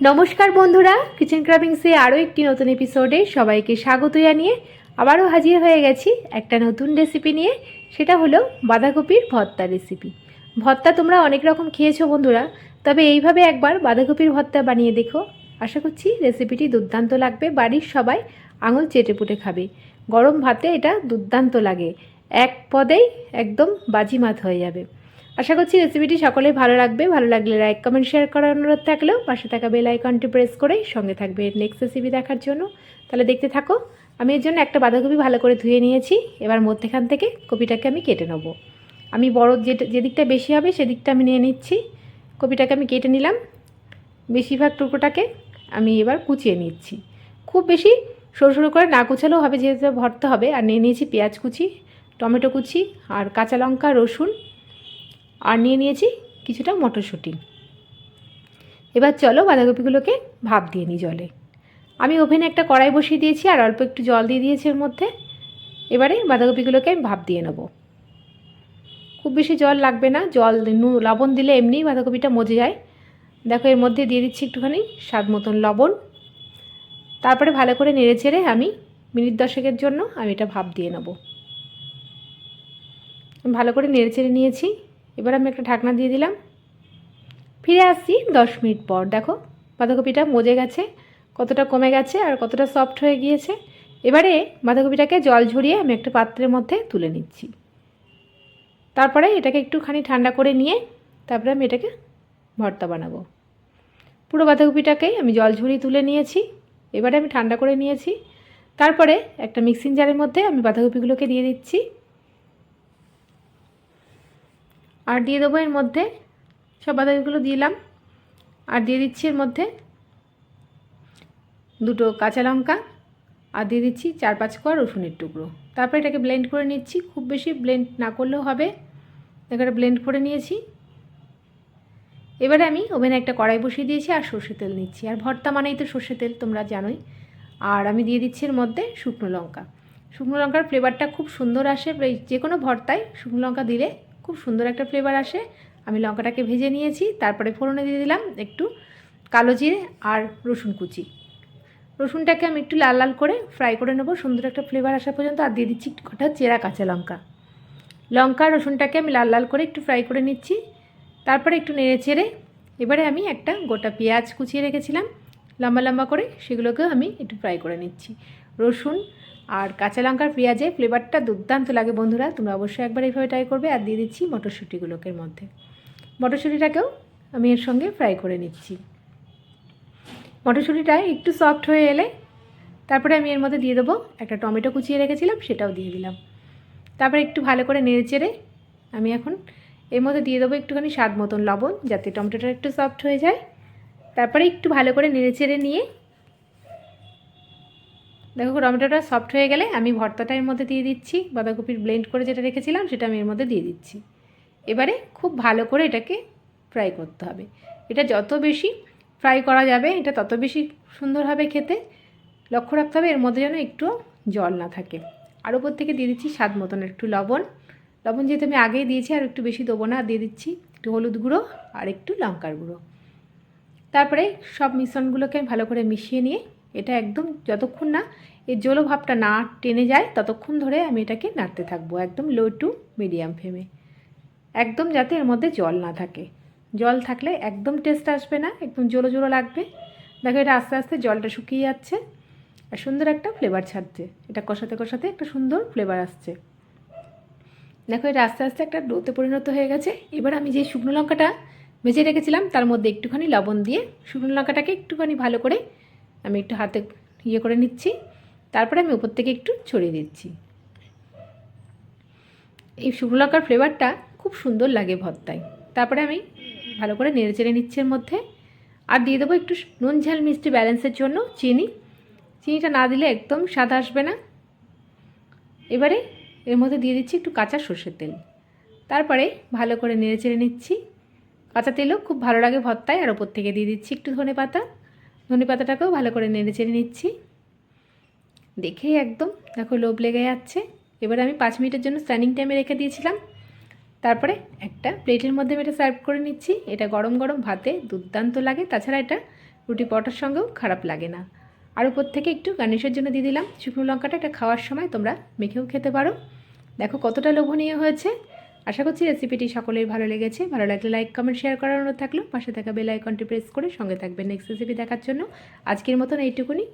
নমস্কার বন্ধুরা কিচেন ক্রাবিংসে আরও একটি নতুন এপিসোডে সবাইকে স্বাগত জানিয়ে আবারও হাজির হয়ে গেছি একটা নতুন রেসিপি নিয়ে। সেটা হলো বাঁধাকপির ভর্তা রেসিপি ভর্তা তোমরা অনেক রকম খেয়েছো বন্ধুরা, তবে এইভাবে একবার বাঁধাকপির ভর্তা বানিয়ে দেখো। আশা করছি রেসিপিটি দুর্দান্ত লাগবে, বাড়ির সবাই আঙুল চেটে পুটে খাবে। গরম ভাতে এটা দুর্দান্ত লাগে, এক পদেই একদম বাজিমাত হয়ে যাবে। আশা করছি রেসিপিটি সকলেই ভালো লাগবে। ভালো লাগলে লাইক কমেন্ট শেয়ার করার অনুরোধ থাকলেও পাশে থাকা বেল আইকনটি প্রেস করেই সঙ্গে থাকবে নেক্সট রেসিপি দেখার জন্য। তাহলে দেখতে থাকো, আমি এর জন্য একটা বাঁধাকপি ভালো করে ধুয়ে নিয়েছি। এবার মধ্যেখান থেকে কপিটাকে আমি কেটে নেব। আমি বড় যে যেদিকটা বেশি হবে সেদিকটা আমি নিয়ে নিচ্ছি। কপিটাকে আমি কেটে নিলাম। বেশিরভাগ টুকরোটাকে আমি এবার কুচিয়ে নিচ্ছি। খুব বেশি সরু সরু করে না কুচালেও হবে, যেহেতু ভরতে হবে। আর নিয়ে নিয়েছি পেঁয়াজ কুচি, টমেটো কুচি আর কাঁচা লঙ্কা, রসুন আর নিয়ে নিয়েছি কিছুটা মটরশুঁটি। এবার চলো বাঁধাকপিগুলোকে ভাপ দিয়ে নিই জলে। আমি ওভেনে একটা কড়াই বসিয়ে দিয়েছি আর অল্প একটু জল দিয়ে দিয়েছি এর মধ্যে। এবারে বাঁধাকপিগুলোকে আমি ভাপ দিয়ে নেব। খুব বেশি জল লাগবে না, জল নু লবণ দিলে এমনিই বাঁধাকপিটা মজে যায়। দেখো এর মধ্যে দিয়ে দিচ্ছি একটুখানি স্বাদ মতন লবণ। তারপরে ভালো করে নেড়ে চেড়ে আমি মিনিট দশেকের জন্য আমি এটা ভাপ দিয়ে নেব। ভালো করে নেড়ে চেড়ে নিয়েছি। এবার আমি একটা ঢাকনা দিয়ে দিলাম। ফিরে আসছি দশ মিনিট পর। দেখো, বাঁধাকপিটা মজে গেছে, কতটা কমে গেছে আর কতটা সফট হয়ে গিয়েছে। এবারে বাঁধাকপিটাকে জল ঝরিয়ে আমি একটা পাত্রের মধ্যে তুলে নিচ্ছি। তারপরে এটাকে একটুখানি ঠান্ডা করে নিয়ে তারপরে আমি এটাকে ভর্তা বানাবো। পুরো বাঁধাকপিটাকেই আমি জল ঝরিয়ে তুলে নিয়েছি। এবারে আমি ঠান্ডা করে নিয়েছি। তারপরে একটা মিক্সিং জারের মধ্যে আমি বাঁধাকপিগুলোকে দিয়ে দিচ্ছি। আর দিয়ে দেবো এর মধ্যে সব বাঁধাকপিগুলো দিলাম। আর দিয়ে দিচ্ছি এর মধ্যে দুটো কাঁচা লঙ্কা। আর দিয়ে দিচ্ছি চার পাঁচ কোয়া রসুনের টুকরো। তারপর এটাকে ব্লেন্ড করে নিচ্ছি। খুব বেশি ব্লেন্ড না করলেও হবে। এখানে ব্লেন্ড করে নিয়েছি। এবারে আমি ওভেনে একটা কড়াই বসিয়ে দিয়েছি আর সর্ষে তেল নিচ্ছি। আর ভর্তা মানেই তো সর্ষে তেল, তোমরা জানোই। আর আমি দিয়ে দিচ্ছি এর মধ্যে শুকনো লঙ্কা। শুকনো লঙ্কার ফ্লেভারটা খুব সুন্দর আসে। যে কোনো ভর্তায় শুকনো লঙ্কা দিলে খুব সুন্দর একটা ফ্লেভার আসে। আমি লঙ্কাটাকে ভেজে নিয়েছি, তারপরে ফোড়নে দিয়ে দিলাম একটু কালো জিরে আর রসুন কুচি। রসুনটাকে আমি একটু লাল লাল করে ফ্রাই করে নেব, সুন্দর একটা ফ্লেভার আসা পর্যন্ত। আর দিয়ে দিচ্ছি কটা চেরা কাঁচা লঙ্কা। লঙ্কা, রসুনটাকে আমি লাল লাল করে একটু ফ্রাই করে নিচ্ছি। তারপরে একটু নেড়ে চেড়ে এবারে আমি একটা গোটা পেঁয়াজ কুচিয়ে রেখেছিলাম। লম্বা লম্বা করে সেগুলোকেও আমি একটু ফ্রাই করে নিচ্ছি। রসুন আর কাঁচা লঙ্কার পেঁয়াজে ফ্লেভারটা দুর্দান্ত লাগে বন্ধুরা। তোমরা অবশ্যই একবার এইভাবে ট্রাই করবে আর দিয়ে দিচ্ছি মটরশুঁটিগুলোকে মধ্যে। মটরশুঁটিটাকেও আমি এর সঙ্গে ফ্রাই করে নিচ্ছি। মটরশুঁটিটা একটু সফট হয়ে এলে তারপরে আমি এর মধ্যে দিয়ে দেবো একটা টমেটো কুচিয়ে রেখেছিলাম, সেটাও দিয়ে দিলাম। তারপরে একটু ভালো করে নেড়ে চেড়ে আমি এখন এর মধ্যে দিয়ে দেবো একটুখানি স্বাদ মতন লবণ, যাতে টমেটোটা একটু সফট হয়ে যায়। তারপরে একটু ভালো করে নেড়ে চেড়ে নিয়ে দেখো টমেটোটা সফট হয়ে গেলে আমি ভর্তাটা এর মধ্যে দিয়ে দিচ্ছি, বাঁধাকপির ব্লেন্ড করে যেটা রেখেছিলাম সেটা আমি এর মধ্যে দিয়ে দিচ্ছি। এবারে খুব ভালো করে এটাকে ফ্রাই করতে হবে। এটা যত বেশি ফ্রাই করা যাবে, এটা তত বেশি সুন্দর হবে খেতে। লক্ষ্য রাখতে হবে এর মধ্যে যেন একটু জল না থাকে। আর উপর থেকে দিয়ে দিচ্ছি স্বাদ মতন একটু লবণ। লবণ যেহেতু আমি আগেই দিয়েছি, আর একটু বেশি দেবো না, দিয়ে দিচ্ছি একটু হলুদ গুঁড়ো আর একটু লঙ্কার গুঁড়ো। তারপরে সব মিশ্রণগুলোকে ভালো করে মিশিয়ে নিয়ে এটা একদম যতক্ষণ না এই জলো ভাবটা না টেনে যায়, ততক্ষণ ধরে আমি এটাকে নাড়তে থাকব একদম লো টু মিডিয়াম ফ্লেমে একদম যাতে এর মধ্যে জল না থাকে। জল থাকলে একদম টেস্ট আসবে না, একদম জোলো জোলো লাগবে। দেখো এটা আস্তে আস্তে জলটা শুকিয়ে যাচ্ছে। আর সুন্দর একটা ফ্লেভার ছাড়ছে। এটা কষাতে কষাতে একটা সুন্দর ফ্লেভার আসছে। দেখো এটা আস্তে আস্তে একটা ডোতে পরিণত হয়ে গেছে। এবার আমি যে শুকনো লঙ্কাটা ভেজে রেখেছিলাম, তার মধ্যে একটুখানি লবণ দিয়ে শুকনো লঙ্কাটাকে একটুখানি ভালো করে আমি একটু হাতে ইয়ে করে নিচ্ছি। তারপরে আমি উপর থেকে একটু ছড়িয়ে দিচ্ছি। এই শুকনো লঙ্কার ফ্লেভারটা খুব সুন্দর লাগে ভর্তায়। তারপরে আমি ভালো করে নেড়ে চেড়ে নিচ্ছি এর মধ্যে। আর দিয়ে দেবো একটু নুন ঝাল মিষ্টি ব্যালেন্সের জন্য চিনি। চিনিটা না দিলে একদম স্বাদ আসবে না। এবারে এর মধ্যে দিয়ে দিচ্ছি একটু কাঁচা সর্ষের তেল। তারপরে ভালো করে নেড়ে চেড়ে নিচ্ছি। কাঁচা তেলও খুব ভালো লাগে ভর্তায়। আর ওপর থেকে দিয়ে দিচ্ছি একটু ধনে পাতা। ধনে পাতাটাকেও ভালো করে নেড়ে চেড়ে নিচ্ছি। দেখেই একদম দেখো লোভ লেগে যাচ্ছে। এবার আমি পাঁচ মিনিটের জন্য স্ট্যান্ডিং টাইমে রেখে দিয়েছিলাম। তারপরে একটা প্লেটের মধ্যে এটা সার্ভ করে নিচ্ছি। এটা গরম গরম ভাতে দুর্দান্ত লাগে। তাছাড়া এটা রুটি পরোটার সঙ্গেও খারাপ লাগে না। আর উপর থেকে একটু গার্নিশের জন্য দিয়ে দিলাম। শুকনো লঙ্কাটা এটা খাওয়ার সময় তোমরা মেখেও খেতে পারো। দেখো কতটা লোভনীয় হয়েছে। আশা করছি রেসিপিটি সকলেই ভালো লেগেছে। ভালো লাগলে লাইক কমেন্ট শেয়ার করার অনুরোধ থাকল। পাশে থাকা বেল আইকনটি প্রেস করে সঙ্গে থাকবে নেক্সট রেসিপি দেখার জন্য। আজকের মতন এইটুকুনি।